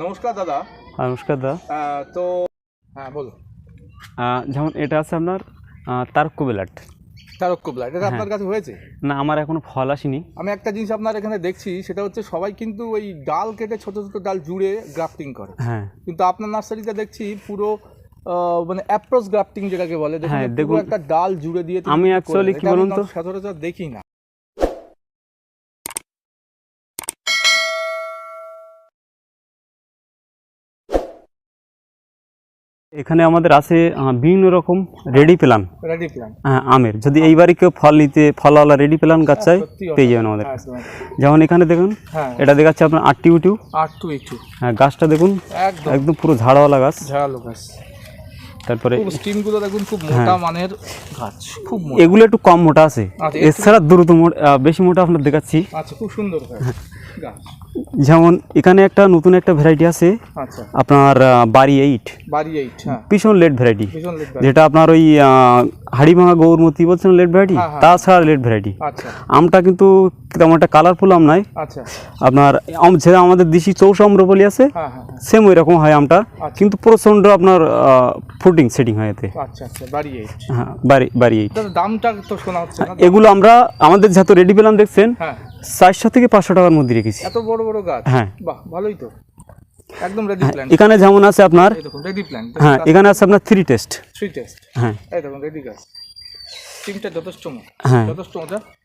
নমস্কার দাদা। নমস্কার দা। আহ, তো হ্যাঁ বলো। যেমন এটা আছে আপনার তারক বিলাট তারক কবলা এটা আপনার কাছে হয়েছে? না আমার এখনও ফল আসেনি। আমি একটা জিনিস আপনার এখানে দেখছি সেটা হচ্ছে সবাই কিন্তু ওই ডাল কেটে ছোট ছোট ডাল জুড়ে গ্রাফটিং করে। হ্যাঁ। কিন্তু আপনার নার্সারিতে দেখছি পুরো মানে অ্যাপ্রোচ গ্রাফটিং যেটাকে বলে হ্যাঁ, দেখুন, একটা ডাল জুড়ে দিয়ে আমি actually কি বলুন তো? সচরাচর দেখি না। এখানে আমাদের আছে বিভিন্ন রকম রেডি প্ল্যান রেডি প্ল্যান আমের। যদি এইবারই কেউ ফল নিতে ফলওয়ালা রেডি প্ল্যান গাছ চাই পেয়ে যাবেন আমাদের। হ্যাঁ, যেমন এখানে দেখুন হ্যাঁ। এটা দেখাচ্ছে আপনার আটটি উটিউ আর টু একটু হ্যাঁ গাছটা দেখুন একদম। একদম পুরো ঝাড়ওয়ালা গাছ। ঝাড়ালো গাছ। তারপরে স্টিমগুলো দেখুন খুব হ্যাঁ। মোটা মানের গাছ খুব মোটা। এগুলো একটু কম মোটা আছে। আচ্ছা, এছাড়া দ্রুত মোটা বেশি মোটা আপনার দেখাচ্ছি। আচ্ছা খুব সুন্দর যেমন এখানে একটা নতুন একটা ভ্যারাইটি আছে। আচ্ছা। আপনার বাড়ি এইট বাড়ি এইট ভীষণ লেট ভ্যারাইটি যেটা আপনার ওই হাড়িভাঙা গৌরমতি বলছেন লেট ভ্যারাইটি হ্যাঁ। তাছাড়া লেট ভ্যারাইটি আচ্ছা। আমটা কিন্তু তেমন একটা কালারফুল আম নয়। আচ্ছা। আপনার আম যেটা আমাদের দেশি চৌষ আম্রপলি আছে হ্যাঁ হ্যাঁ হ্যাঁ। সেম ওই রকম হয় আমটা। কিন্তু প্রচণ্ড আপনার ফুটিং সেটিং হয় এতে। হ্যাঁ বাড়ি বাড়ি এইট দামটা তো শোনা হচ্ছে এগুলো আমরা আমাদের যত রেডি পেলাম দেখছেন চারশো থেকে পাঁচশো টাকার মধ্যে রেখেছি। এত বড় বড় গাছ? হ্যাঁ। বাহ ভালোই তো। একদম রেডি প্ল্যান এখানে যেমন আছে আপনার রেডি প্ল্যান হ্যাঁ এখানে আছে আপনার থ্রি টেস্ট থ্রি টেস্ট হ্যাঁ। এই দেখুন রেডি গাছ। টিমটা যথেষ্ট হ্যাঁ। যথেষ্ট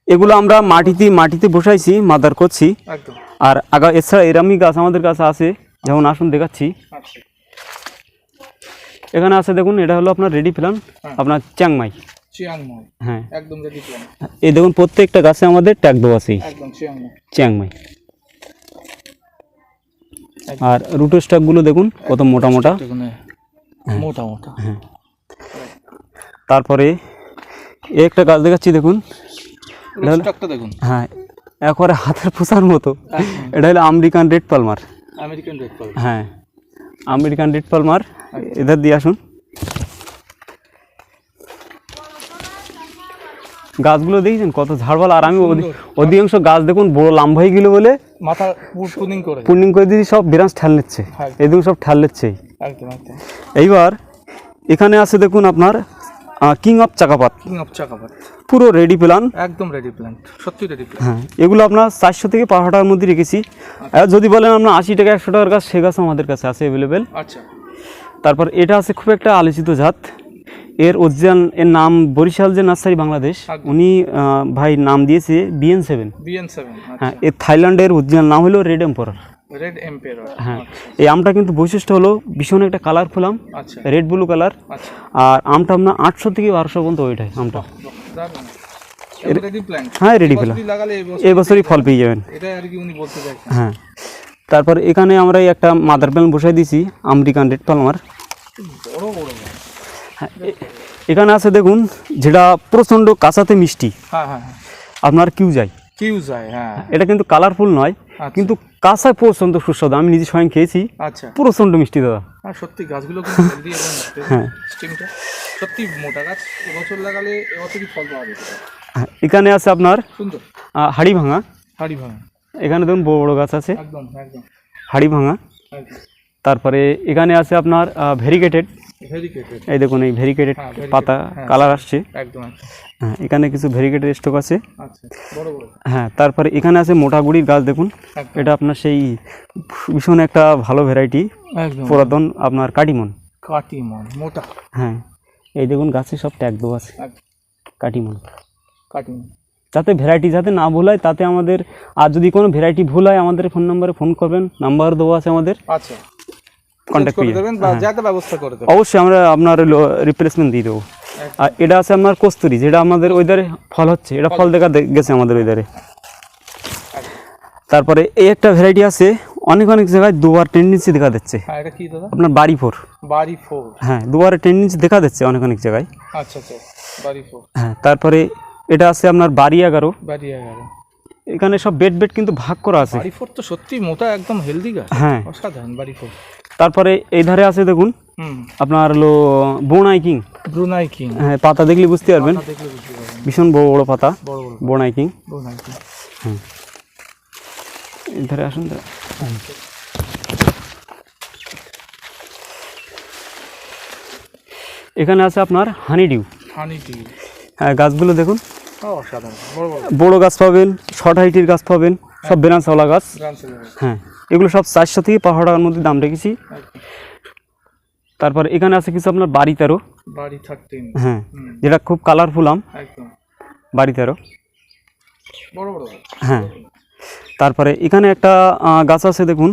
এগুলো আমরা মাটিতে মাটিতে বসাইছি মাদার করছি। একদম। আর আগা এছাড়া এরামি গাছ আমাদের কাছে আছে। যেমন আসুন দেখাচ্ছি। আচ্ছা। এখানে আছে দেখুন এটা হলো আপনার রেডি প্ল্যান আপনার চ্যাংমাই। চিয়াংমাই হ্যাঁ। একদম রেডি এই দেখুন প্রত্যেকটা গাছে আমাদের ট্যাগ দেওয়া আছে। একদম চিয়াংমাই চ্যাংমাই আর রুটো স্টকগুলো দেখুন কত মোটা মোটা। দেখুন মোটা মোটা। হ্যাঁ। তারপরে একটা গাছ দেখাচ্ছি দেখুন। দেখুন। হ্যাঁ একবারে হাতের পোষার মতো। এটা হলো American red Palmer. American red পাল হ্যাঁ আমেরিকান রেড পালমার। এদের দিয়ে আসুন। গাছগুলো দেখছেন? কত ঝাড়বাল। আর আমি অধিকাংশ গাছ দেখুন বড় লাম্বা হয়ে গেল বলে মাথা করে। পূর্ণিং করে দিয়েছি সব বিরাজ ঠাল নিচ্ছে। হ্যাঁ। এদিকে সব ঠাল নিচ্ছেই এইবার এখানে আছে দেখুন আপনার কিং অফ চাকাপাত কিং অফ চাকাবাদ পুরো রেডি প্ল্যান একদম রেডি প্ল্যান সত্যি রেডি প্ল্যান হ্যাঁ এগুলো আপনার চারশো থেকে পাঁচশো টাকার মধ্যে রেখেছি। আর যদি বলেন আপনার আশি টাকা একশো টাকার গাছ সে গাছ আমাদের কাছে আছে অ্যাভেলেবেল আচ্ছা। তারপর এটা আছে খুব একটা আলোচিত জাত। এর অরিজিনাল এর নাম বরিশাল যে নার্সারি বাংলাদেশ উনি ভাই নাম দিয়েছে বিএন সেভেন বিএন সেভেন হ্যাঁ এর থাইল্যান্ডের অরিজিনাল নাম হলো রেড এম্পোরার রেড এম্পেরর হ্যাঁ এই আমটা কিন্তু বৈশিষ্ট্য হলো ভীষণ একটা কালারফুল আম আচ্ছা। রেড ব্লু কালার আচ্ছা। আর আমটা আপনার আটশো থেকে বারোশো পর্যন্ত ওইট হয় আমটা। রেডি প্ল্যান হ্যাঁ রেডি বছরই এই বছরই ফল পেয়ে যাবেন। হ্যাঁ। তারপর এখানে আমরা একটা মাদার প্ল্যান বসাই দিয়েছি আমেরিকান রেড পালমার বড় বড়। এখানে আছে দেখুন যেটা প্রচণ্ড কাঁচাতে মিষ্টি। হ্যাঁ হ্যাঁ হ্যাঁ। আপনার কিউ যায় কিউ যায় হ্যাঁ। এটা কিন্তু কালারফুল নয় আচ্ছা। কিন্তু কাঁচায় প্রচণ্ড সুস্বাদু। আমি নিজে স্বয়ং খেয়েছি। আচ্ছা। প্রচণ্ড মিষ্টি দাদা। হ্যাঁ সত্যি গাছগুলো হ্যাঁ। সত্যি মোটা গাছ। এবছর লাগালে এবছরই ফল পাওয়া এখানে আছে আপনার সুন্দর। হাড়ি ভাঙা। হাড়ি ভাঙা। এখানে দেখুন বড় বড় গাছ আছে। একদম একদম। হাড়ি ভাঙা। তারপরে এখানে আছে আপনার ভেরিকেটেড এই দেখুন এই ভেরিকেটেড হ্যাঁ, পাতা হ্যাঁ। কালার আসছে। একদম একদম। হ্যাঁ এখানে কিছু ভেরিকেটেড স্টক আছে। আচ্ছা হ্যাঁ তারপরে এখানে আছে মোটাগুড়ির গাছ দেখুন। এটা আপনার সেই ভীষণ একটা ভালো ভ্যারাইটি পুরাতন আপনার কাটিমন। কাটিমন মোটা। হ্যাঁ এই দেখুন গাছে সব ট্যাগ দেওয়া আছে। কাটিমন। কাটিমন। যাতে ভ্যারাইটি যাতে না ভুল হয় তাতে আমাদের আর যদি কোনো ভ্যারাইটি ভুল হয় আমাদের ফোন নাম্বারে ফোন করবেন নাম্বার দেওয়া আছে আমাদের। আচ্ছা। কন্ট্যাক্ট করে দেবেন বা যাতে ব্যবস্থা করে দেবেন। অবশ্যই আমরা আপনার রিপ্লেসমেন্ট দিয়ে দেবো। আর এটা আছে আপনার কস্তুরি যেটা আমাদের ওইদারে ফল হচ্ছে। এটা ফল দেখা গেছে আমাদের ওইদারে তারপরে এই একটা ভ্যারাইটি আছে অনেক অনেক জায়গায় দুবার টেন্ডেন্সি দেখা দিচ্ছে। হ্যাঁ আপনার বাড়ি ফোর বাড়ি ফোর হ্যাঁ দুবারে টেন্ডেন্সি দেখা দিচ্ছে অনেক অনেক জায়গায়। আচ্ছা আচ্ছা। বাড়ি ফোর হ্যাঁ তারপরে এটা আছে আপনার বাড়ি এগারো। বাড়ি এগারো। এখানে সব বেড বেড কিন্তু ভাগ করা আছে। বাড়ি ফোর তো সত্যি মোটা একদম হেলদি গাছ হ্যাঁ। অসাধারণ বাড়ি ফোর। তারপরে এই ধারে আছে দেখুন আপনার হলো বোনাই কিং ব্রুনাই কিং হ্যাঁ পাতা দেখলে বুঝতে পারবেন। ভীষণ বড় বড় পাতা। বোনাইকিং বড় নাইকি এধারে আসুন এখানে আছে আপনার হানি ডিউ হানি টি হ্যাঁ গাছগুলো দেখুন। বড় গাছ পাবেন শর্ট হাইটের গাছ পাবেন সব বেনাসওয়ালা গাছ। হ্যাঁ এগুলো সব চারশো থেকে পাঁচশো টাকার মধ্যে দাম রেখেছি। তারপর এখানে আছে কিছু আপনার বাড়ি তেরো। হ্যাঁ যেটা খুব কালারফুল আম। বাড়ি তেরো। হ্যাঁ তারপরে এখানে একটা গাছ আছে দেখুন।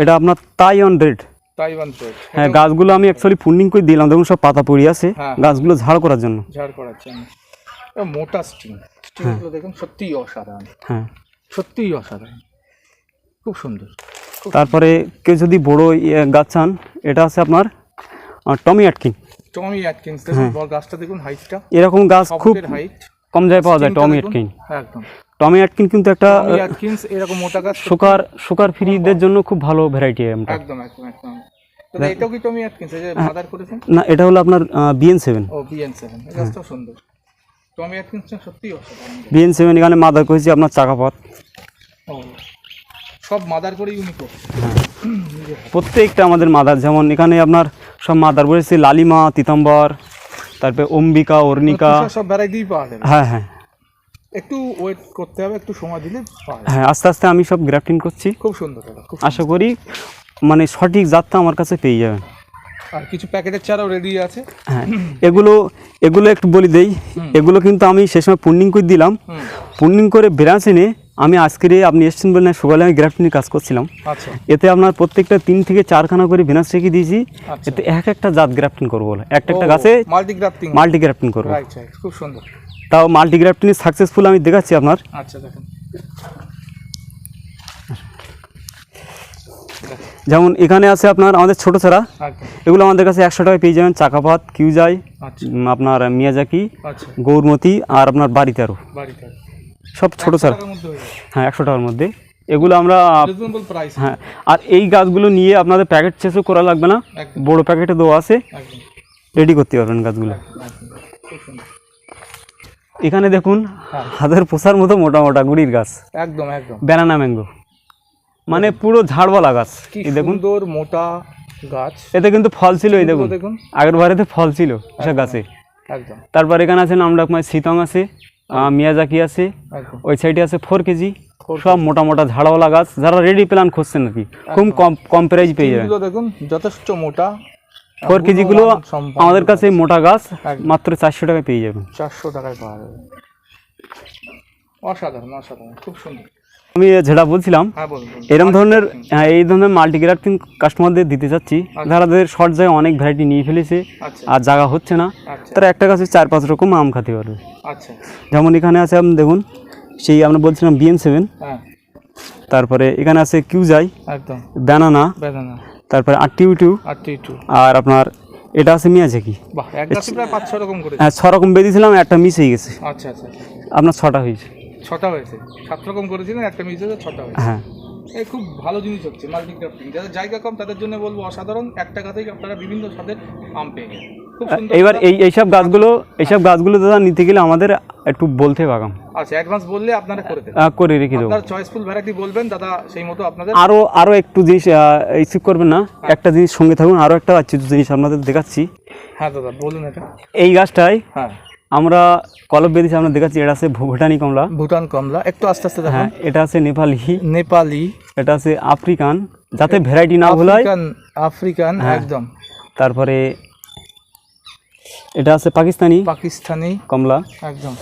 এটা আপনার তাই অন রেড হ্যাঁ গাছগুলো আমি অ্যাকচুয়ালি ফুন্ডিং করে দিলাম। দেখুন সব পাতা পড়ে আছে। হ্যাঁ। গাছগুলো ঝাড় করার জন্য। ঝাড় আমি এ মোটা স্টিং। স্টিংগুলো দেখুন সত্যিই অসাধারণ। হ্যাঁ। সত্যিই অসাধারণ। খুব সুন্দর। তারপরে কেউ যদি বড় ইয়ে গাছ চান এটা আছে আপনার টমি অ্যাটকিন। টমি অ্যাটকিন্স দেখুন বড় গাছটা দেখুন হাইটটা। এরকম গাছ খুব হাইট কম জায়গায় পাওয়া যায় টমি অ্যাটকিন। হ্যাঁ একদম। টমি অ্যাটকিন কিন্তু একটা এরকম মোটা গাছ সুগার সুগার ফ্রিদের জন্য খুব ভালো ভ্যারাইটি একদম একদম একদম। এটাও কি টমি অ্যাটকিন্স এই যে মাদার করেছেন? না এটা হলো আপনার বিএন সেভেন ও বিএন সেভেন এই সুন্দর। টমি অ্যাটকিন্সটা সত্যিই অসাধারণ বিএন সেভেন এখানে মাদার করেছি আপনার চাকাপথ। ও সব মাদার করে ইউনিকো প্রত্যেকটা আমাদের মাদার যেমন এখানে আপনার সব মাদার বলেছে লালিমা তিতাম্বর তারপরে অম্বিকা অর্ণিকা। সব ভ্যারাইটি পাওয়া যাবে হ্যাঁ হ্যাঁ। একটু ওয়েট করতে হবে একটু সময় দিলে পাওয়া যাবে হ্যাঁ আস্তে আস্তে আমি সব গ্রাফটিং করছি। খুব সুন্দর খুব আশা করি মানে সঠিক জাতটা আমার কাছে পেয়ে যাবেন। আর কিছু প্যাকেটের চারাও রেডি আছে। হ্যাঁ এগুলো এগুলো একটু বলি দেই। এগুলো কিন্তু আমি সে সময় পূর্ণিং করে দিলাম। হুম। করে ব্রাঞ্চ এনে আমি আজকের আপনি এসছেন বলে সকালে আমি গ্রাফটিং কাজ করছিলাম। আচ্ছা। এতে আপনার প্রত্যেকটা তিন থেকে চারখানা করে ভেনাস রেখে দিয়েছি। আচ্ছা। এতে এক একটা জাত গ্রাফটিং করব একটা একটা গাছে মাল্টি গ্রাফটিং মাল্টি গ্রাফটিং করব খুব সুন্দর। তাও মাল্টি গ্রাফটিং সাকসেসফুল আমি দেখাচ্ছি আপনার। আচ্ছা দেখেন। যেমন এখানে আছে আপনার আমাদের ছোটো ছাড়া। এগুলো আমাদের কাছে একশো টাকায় পেয়ে যাবেন চাকাপাত কিউজাই আচ্ছা। আপনার মিয়াজাকি আচ্ছা। গৌরমতি আর আপনার বাড়িতে আরও সব ছোটো ছাড়া। হয়ে একশো টাকার মধ্যে। এগুলো আমরা হ্যাঁ আর এই গাছগুলো নিয়ে আপনাদের প্যাকেট চেসও করা লাগবে না। বড় প্যাকেটে দেওয়া আছে। রেডি করতে পারবেন গাছগুলো। এখানে দেখুন হ্যাঁ। হাতের পোষার মতো মোটা মোটা গুড়ির গাছ। একদম একদম। ব্যানানা ম্যাঙ্গো মানে পুরো ঝাড়ওয়ালা গাছ। এই দেখুন। সুন্দর মোটা গাছ। এতে কিন্তু ফল ছিল এই দেখুন। দেখুন। আগের বারেতে ফল ছিল এসব গাছে। একদম। তারপর এখানে আছে নামডাকমায় সিতং আছে মিয়াজাকি আছে ওই সাইডে আছে ফোর কেজি। সব মোটা মোটা ঝাড়ওয়ালা গাছ। যারা রেডি প্ল্যান খুঁজছেন আর কি খুব কম কম প্রাইজ পেয়ে যাবেন। দেখুন যথেষ্ট মোটা। ফোর কেজিগুলো আমাদের কাছে মোটা গাছ মাত্র চারশো টাকায় পেয়ে যাবেন। চারশো টাকায় পাওয়া যাবে। অসাধারণ অসাধারণ খুব সুন্দর। আমি যেটা বলছিলাম হ্যাঁ। এরকম ধরনের হ্যাঁ, এই ধরনের মাল্টিগ্রাফটিং কাস্টমারদের দিতে চাচ্ছি। যারা শর্ট জায়গায় অনেক ভ্যারাইটি নিয়ে ফেলেছে আচ্ছা। আর জায়গা হচ্ছে না আচ্ছা। তারা একটা গাছে চার পাঁচ রকম আম খেতে পারবে। আচ্ছা। যেমন এখানে আছে আপনি দেখুন সেই আমরা বলছিলাম বিএন সেভেন হ্যাঁ। তারপরে এখানে আছে কিউজাই ব্যানানা তারপরে আর টিউ টু আর আপনার এটা আছে রকম হ্যাঁ ছ রকম বেঁধেছিলাম একটা মিস হয়ে গেছে। আচ্ছা আচ্ছা আচ্ছা। আপনার ছটা হয়েছে। ছটা হয়েছে। সাত রকম করেছিলেন একটা হয়েছে ছটা হয়েছে। হ্যাঁ। এই খুব ভালো জিনিস হচ্ছে মাল্টি ক্রাফটিং যাদের জায়গা কম তাদের জন্য বলব অসাধারণ এক টাকাতেই আপনারা বিভিন্ন স্বাদের আম পেয়ে খুব এবার এই এইসব গাছগুলো এইসব গাছগুলো দাদা নিতে গেলে আমাদের একটু বলতে হবে আগাম আচ্ছা অ্যাডভান্স বললে আপনারা করে দেবেন। করে রেখে দেবো। আপনার চয়েসফুল ভ্যারাইটি বলবেন দাদা সেই মতো আপনাদের। আরও আরও একটু জিনিস রিসিভ করবেন না। একটা জিনিস সঙ্গে থাকুন আরও একটা আছে জিনিস আপনাদের দেখাচ্ছি। হ্যাঁ দাদা বলুন এটা। এই গাছটায় হ্যাঁ। আমরা কলব বেদিছি আমরা দেখাচ্ছি এটা আছে ভুটানি কমলা। ভুটান কমলা একটু আস্তে আস্তে হ্যাঁ এটা আছে নেপালি। নেপালি। এটা আছে আফ্রিকান যাতে ভ্যারাইটি না ভুল হয় আফ্রিকান হ্যাঁ। একদম। তারপরে এটা আছে পাকিস্তানি পাকিস্তানি। কমলা। একদম।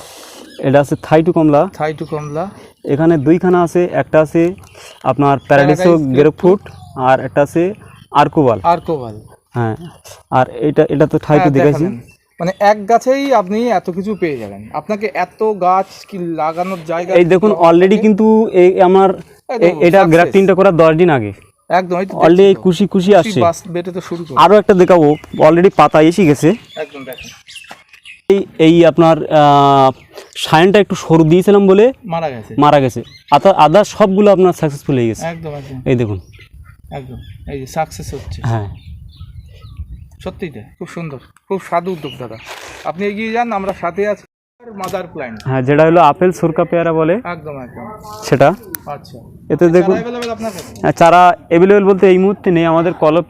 এটা আছে থাইটু কমলা। থাই টু কমলা। এখানে দুইখানা আছে একটা আছে আপনার প্যারাডিসো গ্রেপফ্রুট আর একটা আছে আর্কোবাল। আর কোভাল হ্যাঁ আর এটা এটা তো ঠাইটু হ্যাঁ, দেখালেন। মানে এক গাছেই আপনি এত কিছু পেয়ে যাবেন আপনাকে এত গাছ কি লাগানোর জায়গা এই দেখুন অলরেডি কিন্তু এই আমার এটা। গ্রাফটিংটা করা দশ দিন আগে। একদম অলরেডি খুশি খুশি আসছে। বেটে তো শুরু আরও একটা দেখাবো অলরেডি পাতা এসে গেছে। একদম দেখেন। এই এই আপনার সাইনটা একটু সরু দিয়েছিলাম বলে মারা গেছে। মারা গেছে। আদা আদা সবগুলো আপনার সাকসেসফুল হয়ে গেছে। একদম একদম। এই দেখুন। একদম এই যে সাকসেস হচ্ছে। হ্যাঁ। সত্যিই তাই খুব সুন্দর খুব সাধু উদ্যোগ দাদা। আপনি এগিয়ে যান আমরা সাথে আছি। মাদার প্ল্যান্ট হ্যাঁ যেটা হলো আপেল সুরকা পেয়ারা বলে। একদম একদম। সেটা। আচ্ছা। এতে দেখুন অ্যাভেলেবেল হ্যাঁ, চারা অ্যাভেলেবেল বলতে এই মুহূর্তে নেই। আমাদের কলপ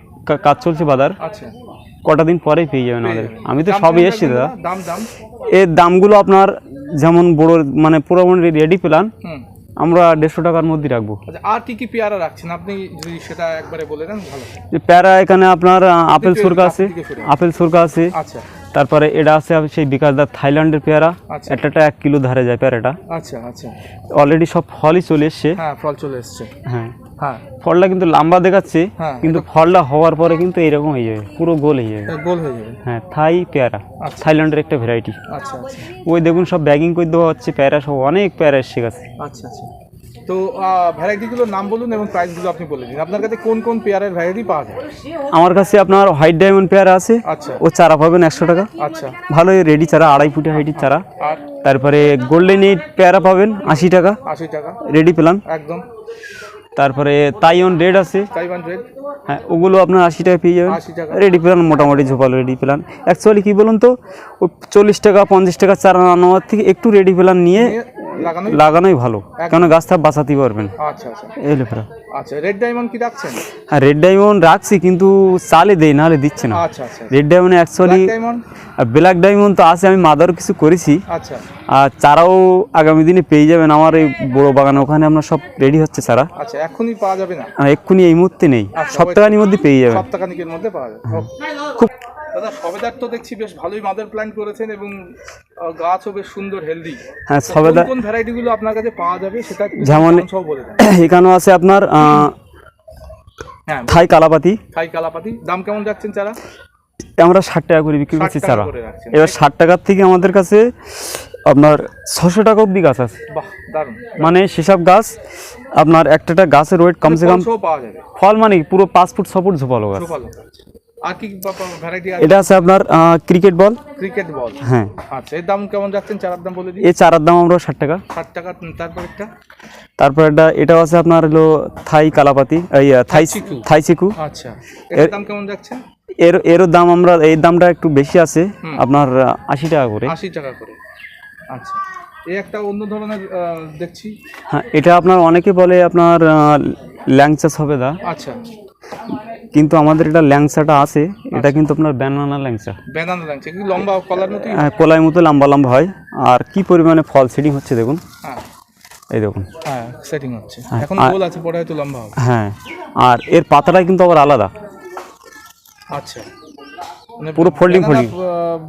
কাজ চলছে বাজার। আচ্ছা। কটা দিন পরেই পেয়ে যাবেন আমাদের। আমি তো সবই এসছি দাদা? দাম দাম? এর দামগুলো আপনার যেমন বড় মানে পুরোপুরি রেডি প্ল্যান আমরা দেড়শো টাকার মধ্যে রাখব। আচ্ছা আর কি কি পেয়ারা রাখছেন? আপনি যদি সেটা একবারে বলে দেন ভালো পেয়ারা এখানে আপনার আপেল সুরকা আছে। আপেল সুরকা আছে। আচ্ছা। তারপরে এটা আছে সেই বিকাশদার থাইল্যান্ডের পেয়ারা। আচ্ছা। একটা এক কিলো ধারে যায় পেয়ারাটা। আচ্ছা আচ্ছা। অলরেডি সব ফলই চলে এসছে। হ্যাঁ ফল চলে এসছে। হ্যাঁ। ফলটা কিন্তু লম্বা দেখাচ্ছে হ্যাঁ, কিন্তু ফলটা হওয়ার পরে কিন্তু এইরকম হয়ে যাবে পুরো গোল হয়ে যাবে। গোল হয়ে যাবে। হ্যাঁ থাই পেয়ারা আচ্ছা। থাইল্যান্ডের একটা ভ্যারাইটি আচ্ছা আচ্ছা। ওই দেখুন সব ব্যাগিং করে দেওয়া হচ্ছে প্যারা সব অনেক প্যারা এসে গেছে। আচ্ছা আচ্ছা। তো ভ্যারাইটিগুলোর নাম বলুন এবং প্রাইসগুলো আপনি বলে দিন। আপনার কাছে কোন কোন পেয়ারের ভ্যারাইটি পাওয়া যায়? আমার কাছে আপনার হোয়াইট ডায়মন্ড পেয়ারা আছে আচ্ছা। ও চারা পাবেন একশো টাকা। আচ্ছা। ভালো রেডি চারা আড়াই ফুটে হাইটের চারা। তারপরে গোল্ডেন এইট পেয়ারা পাবেন আশি টাকা। আশি টাকা। রেডি প্ল্যান একদম। তারপরে তাইওয়ান রেড আছে। তাইওয়ান রেড হ্যাঁ ওগুলো আপনার আশি টাকা পেয়ে যাবেন। রেডি প্ল্যান মোটামুটি ঝোপাল রেডি প্ল্যান অ্যাকচুয়ালি কী বলুন তো ওই চল্লিশ টাকা পঞ্চাশ টাকা চারা নেওয়ার থেকে একটু রেডি প্ল্যান নিয়ে লাগানোই? ভালো। কেন গাছটা বাঁচাতে পারবেন। আচ্ছা আচ্ছা। আচ্ছা রেড ডায়মন্ড কি রাখছেন? হ্যাঁ রেড ডায়মন্ড রাখছি কিন্তু চালে দেই নাহলে দিচ্ছে না। আচ্ছা আচ্ছা red diamond actually black diamond তো আছে আমি মাদার কিছু করেছি। আচ্ছা। আর চারাও আগামী দিনে পেয়ে যাবেন আমার এই বড় বাগান ওখানে আপনার সব রেডি হচ্ছে চারা। আচ্ছা এখনই পাওয়া যাবে না? আর এক্ষুনি এই মুহূর্তে নেই। আচ্ছা, সপ্তাহখানির মধ্যে পেয়ে যাবেন। সপ্তাহখানিকের মধ্যে পাওয়া যাবে। হ্যাঁ। খুব দাদা সবেদার তো দেখছি বেশ ভালোই মাদার প্ল্যান করেছেন এবং গাছও বেশ সুন্দর হেলদি হ্যাঁ কোন সবেদা কোন ভ্যারাইটি গুলো আপনার কাছে পাওয়া যাবে সেটা যেমন- এখানেও আছে আপনার হ্যাঁ থাই কালাপাতি। থাই কালাপাতি। দাম কেমন যাচ্ছেন চারা? আমরা ষাট টাকা করে বিক্রি করছি চারা। এবার ষাট টাকার থেকে আমাদের কাছে আপনার ছশো টাকা অব্দি গাছ আছে। মানে সেসব গাছ আপনার একটা গাছের ওয়েট কমসে কম পাওয়া যাবে। ফল মানে পুরো পাঁচ ফুট ছ ফুট ঝোপালো গাছ। আর কি ভ্যারাইটি এটা আছে আপনার ক্রিকেট বল ক্রিকেট বল হ্যাঁ। আচ্ছা এর দাম কেমন যাচ্ছেন? চারার দাম বলে দিই এই চারার দাম আমরা ষাট টাকা। ষাট টাকা তারপর একটা? তারপর এটাও আছে আপনার হলো থাই কালাপাতি এই থাই থাই চিকু। আচ্ছা এর দাম কেমন যাচ্ছে? এর এরও দাম আমরা এই দামটা একটু বেশি আছে আপনার আশি টাকা করে। আশি টাকা করে। আচ্ছা এই একটা অন্য ধরনের দেখছি। হ্যাঁ এটা আপনার অনেকে বলে আপনার আহ, ল্যাংচা সবেদা আচ্ছা। কিন্তু আমাদের এটা ল্যাংচাটা আছে এটা কিন্তু আপনার ব্যানানা ল্যাংচা। বেদানা লাগছে কি লম্বা কলার মতোই হ্যাঁ, কলাই মতো লম্বা লম্বা হয়। আর কি পরিমাণে ফল সেটিং হচ্ছে দেখুন। হ্যাঁ। এই দেখুন। হ্যাঁ সেটিং হচ্ছে। হ্যাঁ, এখন আর- গোল আছে পরে হয়তো লম্বা হবে। হ্যাঁ আর এর পাতাটা কিন্তু আবার আলাদা। আচ্ছা। মানে পুরো ফোল্ডিং ফোল্ডিং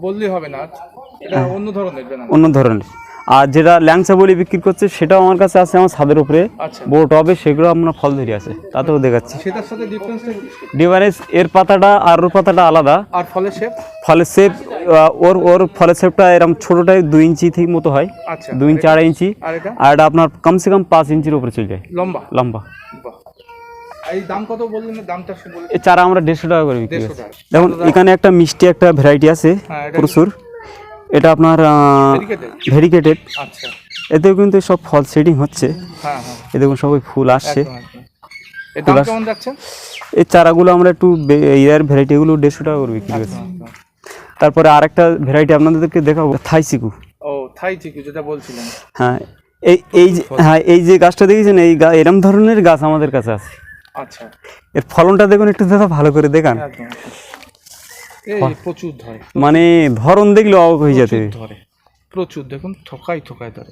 বললেই হবে না। এটা হ্যাঁ। অন্য ধরনের অন্য ধরনের। আর যেটা ল্যাংচা বলি বিক্রি করছে সেটাও আমার কাছে আছে আমার ছাদের উপরে। আচ্ছা। বড় টবে সেগুলো আমরা ফল ধরে আছে তাতেও দেখাচ্ছি। সেটার সাথে ডিফারেন্সটা কি? ডিভারেন্স এর পাতাটা আর ওর পাতাটা আলাদা। আর ফলের শেপ ফলের শেপ ওর ওর ফলের শেপটা এরকম ছোটোটাই দুই ইঞ্চি থেকে মতো হয়। আচ্ছা। দুই ইঞ্চি আড়াই ইঞ্চি। আর এটা? আপনার কমসে কম পাঁচ ইঞ্চির উপরে চলে যায়। লম্বা? লম্বা। এই দাম কত বললেন দামটা চারা আমরা দেড়শো টাকা করে বিক্রি দেখুন এখানে একটা মিষ্টি একটা ভ্যারাইটি আছে হ্যাঁ প্রচুর। এটা আপনার ভেরিকেটেড আচ্ছা। এতেও কিন্তু সব ফল সেটিং হচ্ছে। হ্যাঁ হ্যাঁ। এ দেখুন সবাই ফুল আসছে। এই চারাগুলো আমরা একটু ইয়ার ভ্যারাইটিগুলো দেড়শো টাকা করে বিক্রি করছি। তারপরে আরেকটা ভ্যারাইটি আপনাদেরকে দেখাবো থাই চিকু। ও থাই যেটা বলছিলেন। হ্যাঁ এই এই হ্যাঁ এই যে গাছটা দেখেছেন এই এরম ধরনের গাছ আমাদের কাছে আছে। আচ্ছা। এর ফলনটা দেখুন একটু দাদা ভালো করে দেখান। প্রচুর ধরে। মানে ধরন দেখলে অবাক হয়ে যেতে। প্রচুর ধরে। প্রচুর দেখুন থোকাই থোকাই ধরে।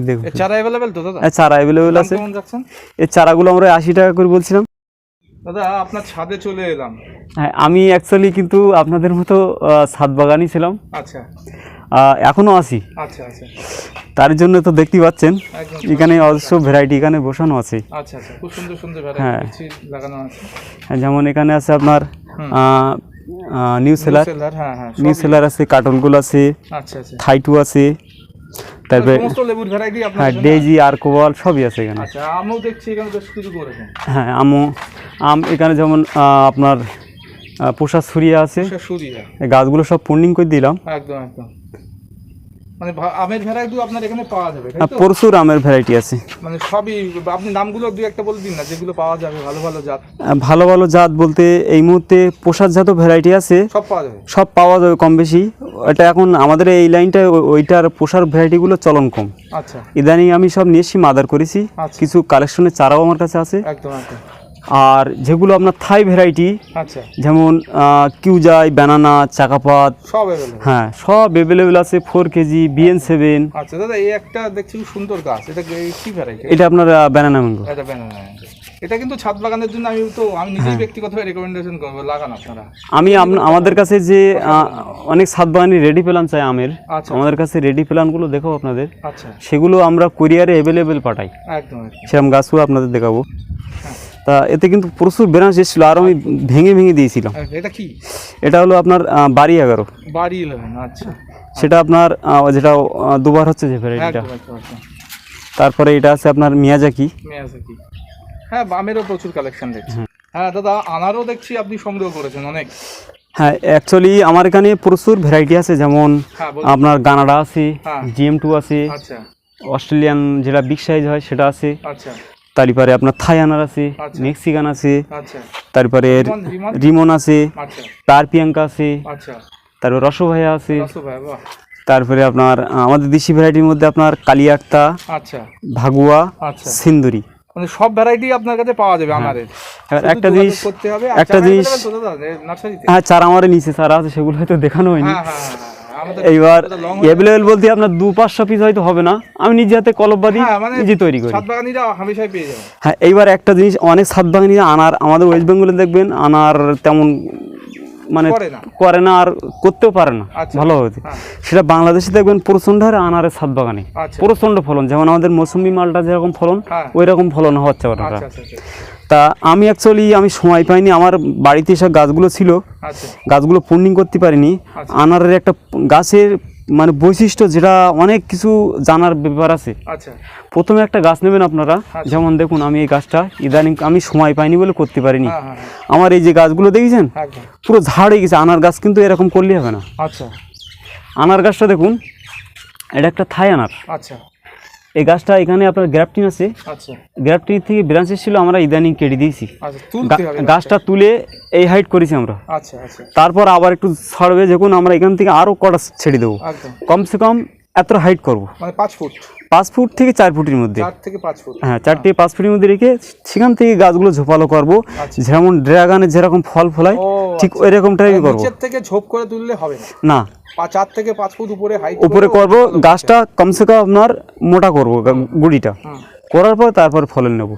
দেখুন। চারা অ্যাভেলেবেল তো দাদা? চারা অ্যাভেলেবেল আছে। এই চারাগুলো আমরা আশি টাকা করে বলছিলাম। দাদা আপনার ছাদে চলে এলাম। হ্যাঁ আমি অ্যাকচুয়ালি কিন্তু আপনাদের মতো ছাদ বাগানই ছিলাম। আচ্ছা। আহ, এখনও আছি। আচ্ছা আচ্ছা। তার জন্য তো দেখতেই পাচ্ছেন। এখানে অজস্র ভ্যারাইটি এখানে বসানো আছে। আচ্ছা আচ্ছা। খুব সুন্দর সুন্দর। ভ্যারাইটি লাগানো আছে। হ্যাঁ, যেমন এখানে আছে আপনার। নিউ সেলার হ্যাঁ হ্যাঁ নিউ সেলার আছে কার্টনগুলো আছে আচ্ছা আচ্ছা। থাইটু আছে তারপরে হ্যাঁ ডেজি আর্কোবল সবই আছে এখানে। আচ্ছা আমিও দেখছি এখানে বেশ কিছু করেছেন। হ্যাঁ আমও আম এখানে যেমন আপনার পোষা আছে। সুরিয়া। এই গাছগুলো সব পন্ডিং করে দিলাম। একদম একদম। মানে আমের ভ্যারাইটি আপনার এখানে পাওয়া যাবে? প্রচুর আমের ভ্যারাইটি আছে। মানে সবই আপনি নামগুলো দুই একটা বলে দিন না যেগুলো পাওয়া যাবে ভালো ভালো জাত। ভালো ভালো জাত বলতে এই মুহূর্তে ভ্যারাইটি আছে। সব পাওয়া যাবে। সব পাওয়া যাবে কম বেশি। এটা এখন আমাদের এই লাইনটায় ওইটার পোষার ভ্যারাইটিগুলো চলন কম। আচ্ছা। ইদানিং আমি সব নিয়ে এসেছি মাদার করেছি। আচ্ছা। কিছু কালেকশনের চারাও আমার কাছে আছে। একদম একদম। আর যেগুলো আপনার থাই ভ্যারাইটি আচ্ছা। যেমন কিউজাই ব্যানানা চাকাপাত সব হ্যাঁ সব অ্যাভেলেবেল আছে ফোর কেজি বিএন সেভেন আচ্ছা দাদা এই একটা দেখছি সুন্দর গাছ। এটা কি- ভ্যারাইটি এটা আপনার ব্যানানা ম্যাঙ্গো এটা ব্যানানা এটা কিন্তু ছাদ বাগানের জন্য আমি তো আমি নিজেই হ্যাঁ। ব্যক্তিগতভাবে রেকমেন্ডেশন করব লাগান আপনারা। আমি আমাদের কাছে যে অনেক সাত বাগানি রেডি প্ল্যান চাই আমের। আচ্ছা। আমাদের কাছে রেডি প্ল্যানগুলো দেখাবো আপনাদের। আচ্ছা। সেগুলো আমরা কুরিয়ারে অ্যাভেলেবেল পাঠাই। একদম সেরকম গাছগুলো আপনাদের দেখাবো। তা এতে কিন্তু প্রচুর ব্রাঞ্চ এসেছিল আর আমি ভেঙে ভেঙে দিয়েছিলাম আচ্ছা, এটা কি? এটা হলো আপনার বাড়ি এগারো। বাড়ি ইলেভেন আচ্ছা। সেটা আপনার যেটা দুবার হচ্ছে যে ভ্যারাইটিটা তারপরে এটা আছে আপনার মিয়াজাকি। মিয়াজাকি। হ্যাঁ বামেরও প্রচুর কালেকশন দেখছি। হ্যাঁ। দাদা আনারও দেখছি আপনি সংগ্রহ করেছেন অনেক। হ্যাঁ অ্যাকচুয়ালি আমার এখানে প্রচুর ভ্যারাইটি আছে যেমন হ্যাঁ আপনার গানাডা আছে হ্যাঁ। জিএম টু আছে আচ্ছা। অস্ট্রেলিয়ান যেটা বিগ সাইজ হয় সেটা আছে। আচ্ছা। তারপরে আপনার থাই আনার আছে আচ্ছা। মেক্সিকান আছে আচ্ছা। তারপরে রিমন, আছে আচ্ছা। তার প্রিয়াঙ্কা আছে তারপরে রসভাইয়া আছে তারপরে আপনার আমাদের দেশি ভ্যারাইটির মধ্যে আপনার কালিয়াক্তা ভাগুয়া সিন্দুরি। মানে সব ভ্যারাইটি আপনার কাছে পাওয়া যাবে আনারের এবার একটা জিনিস একটা জিনিস হ্যাঁ চারা আমার নিচে চারা আছে সেগুলো হয়তো দেখানো হয়নি। এইবার অ্যাভেলেবেল বলতে আপনার দু পাঁচশো পিস হয়তো হবে না। আমি নিজে হাতে কলববাদি হ্যাঁ মানে নিজে তৈরি করি। হ্যাঁ এইবার একটা জিনিস অনেক সাত বাগানি আনার আমাদের ওয়েস্ট বেঙ্গলে দেখবেন আনার তেমন মানে করে না। আর করতেও পারে না আচ্ছা। ভালোভাবে। হ্যাঁ। সেটা বাংলাদেশে দেখবেন প্রচণ্ড হারে আনারের সাত বাগানে আচ্ছা। প্রচণ্ড ফলন যেমন আমাদের মৌসুমি মালটা যেরকম ফলন হ্যাঁ। ওই রকম ফলন হচ্ছে ওটা আচ্ছা আচ্ছা। তা আমি অ্যাকচুয়ালি আমি সময় পাইনি আমার বাড়িতে সব গাছগুলো ছিল। আচ্ছা। গাছগুলো পূর্ণিং করতে পারিনি। আচ্ছা। আনারের একটা গাছের মানে বৈশিষ্ট্য যেটা অনেক কিছু জানার ব্যাপার আছে। আচ্ছা। প্রথমে একটা গাছ নেবেন আপনারা। যেমন দেখুন আমি এই গাছটা ইদানিং আমি সময় পাইনি বলে করতে পারিনি। হ্যাঁ হ্যাঁ হ্যাঁ, আমার এই যে গাছগুলো দেখেছেন? পুরো ঝাড় হয়ে গেছে। আনার গাছ কিন্তু এরকম করলে হবে না। আচ্ছা। আনার গাছটা দেখুন এটা একটা থাই আনার। আচ্ছা। এই গাছটা এখানে আপনার গ্রাফটিন আছে। আচ্ছা। গ্রাফটিন থেকে ব্রাঞ্চ ছিল আমরা ইদানিং কেটে দিয়েছি। আচ্ছা গাছটা তুলে এই হাইট করেছি আমরা। আচ্ছা তারপর আবার একটু ছাড়বে যখন আমরা এখান থেকে আরও কটা ছেড়ে দেবো। কমসে কম এত হাইট করব? মানে পাঁচ ফুট। পাঁচ ফুট থেকে চার ফুটের মধ্যে। চার থেকে পাঁচ ফুট। হ্যাঁ চার থেকে পাঁচ ফুটের মধ্যে রেখে সেখান থেকে গাছগুলো ঝোপালো করব। আচ্ছা। যেমন ড্রাগনের যেরকম ফল ফলায় ঠিক ওই রকম টাইপই করব। থেকে ঝোপ করে তুললে হবে না? না। চার থেকে পাঁচ ফুট উপরে হাইট উপরে করব গাছটা কমসে কম আপনার মোটা করব গুড়িটা। করার পর তারপর ফলন নেব।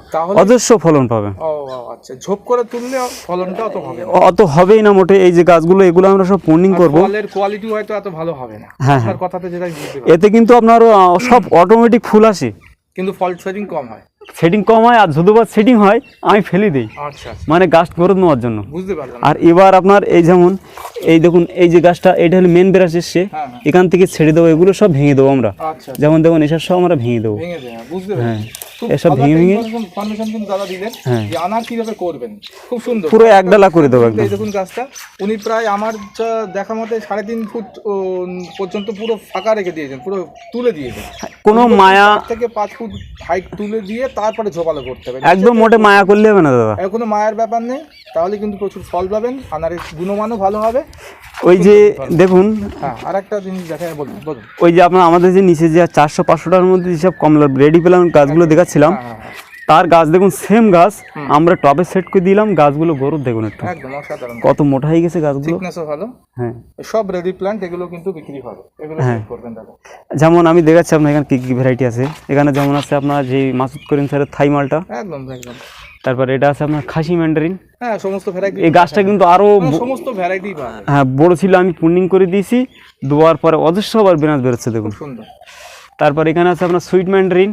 অজস্র ফলন ও, আচ্ছা ঝোপ করে তুললে ফলনটা অত হবে অত হবেই না মোটে। এই যে গাছগুলো এগুলো আমরা সব পন্ডিং করব। ফলের কোয়ালিটি হয়তো এত ভালো হবে না। হ্যাঁ, কথাতে যেটা পারি। এতে কিন্তু আপনার সব অটোমেটিক ফুল আসে। কিন্তু ফল সেটিং কম হয়। সেটিং কম হয় আর যদিবার সেটিং হয় আমি ফেলে দিই। আচ্ছা আচ্ছা। মানে গাছ গরুদ নেওয়ার জন্য। বুঝতে পারলাম। আর এবার আপনার এই যেমন এই দেখুন এই যে গাছটা এটা হলো মেন বেরাস এসছে এখান থেকে ছেড়ে দেবো এগুলো সব ভেঙে দেবো আমরা। আচ্ছা যেমন দেখুন এসব সব আমরা ভেঙে দেবো। ভেঙে দেয় বুঝতে হ্যাঁ। এসব কিন্তু দাদা দিলেন হ্যাঁ। যে আনার কীভাবে করবেন। খুব সুন্দর। পুরো এক ডালা করে দেবো একদম। দেখুন গাছটা। উনি প্রায় আমার দেখা মতে সাড়ে তিন ফুট পর্যন্ত পুরো ফাঁকা রেখে দিয়েছেন পুরো তুলে দিয়েছেন। কোনো মায়া থেকে পাঁচ ফুট হাইট তুলে দিয়ে তারপরে ঝোপালো করতে হবে। একদম মোটে মায়া করলে হবে না দাদা। কোনো মায়ের ব্যাপার নেই তাহলে কিন্তু প্রচুর ফল পাবেন আনারের গুণমানও ভালো হবে। ওই যে দেখুন হ্যাঁ আর একটা জিনিস দেখা বলুন ওই যে আপনার আমাদের যে নিচে যে চারশো পাঁচশো টাকার মধ্যে যেসব কমলা রেডি পেলাম গাছগুলো দেখাচ্ছিলাম হ্যাঁ হ্যাঁ তার গাছ দেখুন সেম গাছ। আমরা টবে সেট করে দিলাম গাছগুলো গরুর দেখুন একটু। কত মোটা হয়ে গেছে গাছগুলো। ভালো। হ্যাঁ। সব রেডি প্ল্যান্ট এগুলো কিন্তু বিক্রি হবে। এগুলো করবেন দাদা যেমন আমি দেখাচ্ছি আপনার এখানে কী কী ভ্যারাইটি আছে। এখানে যেমন আছে আপনার যে মাসুদ করিম স্যারের থাই মালটা। একদম একদম। তারপর এটা আছে আপনার খাসি ম্যান্ডারিন হ্যাঁ সমস্ত ভ্যারাইটি এই গাছটা কিন্তু আরও সমস্ত ভ্যারাইটি হ্যাঁ বড় ছিল আমি পূর্ণিং করে দিয়েছি। দুবার পরে অজস্র আবার ব্রাঞ্চ বেরোচ্ছে দেখুন। সুন্দর। তারপর এখানে আছে আপনার সুইট ম্যান্ডারিন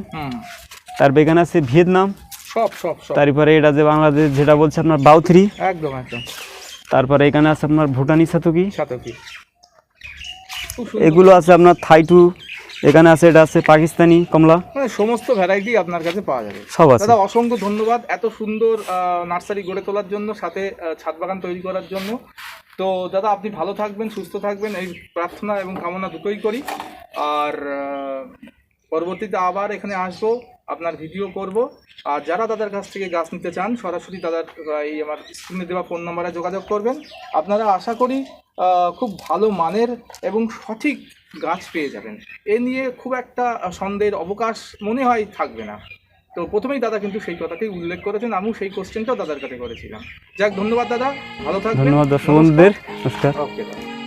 তারপর এখানে আছে ভিয়েতনাম। সব সব তারপরে এটা যে বাংলাদেশ যেটা বলছে আপনার বাউথরি। একদম একদম। তারপরে এখানে আছে আপনার ভুটানি সাতুকি। সাথে কি খুব সুন্দর। এগুলো আছে আপনার থাই টু। এখানে আছে এটা আছে পাকিস্তানি কমলা। মানে সমস্ত ভ্যারাইটি আপনার কাছে পাওয়া যাবে। সব আছে। দাদা অসংখ্য ধন্যবাদ এত সুন্দর নার্সারি গড়ে তোলার জন্য সাথে ছাদ বাগান তৈরি করার জন্য। তো দাদা আপনি ভালো থাকবেন সুস্থ থাকবেন এই প্রার্থনা এবং কামনা দুটোই করি। আর পরবর্তীতে আবার এখানে আসব। আপনার ভিডিও করব। আর যারা তাদের কাছ থেকে গাছ নিতে চান সরাসরি দাদার আহ, এই আমার স্ক্রিনে দেওয়া ফোন নম্বরে যোগাযোগ করবেন। আপনারা আশা করি খুব ভালো মানের এবং সঠিক গাছ পেয়ে যাবেন। এ নিয়ে খুব একটা সন্দেহের অবকাশ মনে হয় থাকবে না। তো প্রথমেই দাদা কিন্তু সেই কথাটাই উল্লেখ করেছেন আমিও সেই কোশ্চেনটাও দাদার কাছে করেছিলাম। যাক ধন্যবাদ দাদা ভালো থাকবেন। ধন্যবাদ দর্শক বন্ধুদের নমস্কার। ওকে দাদা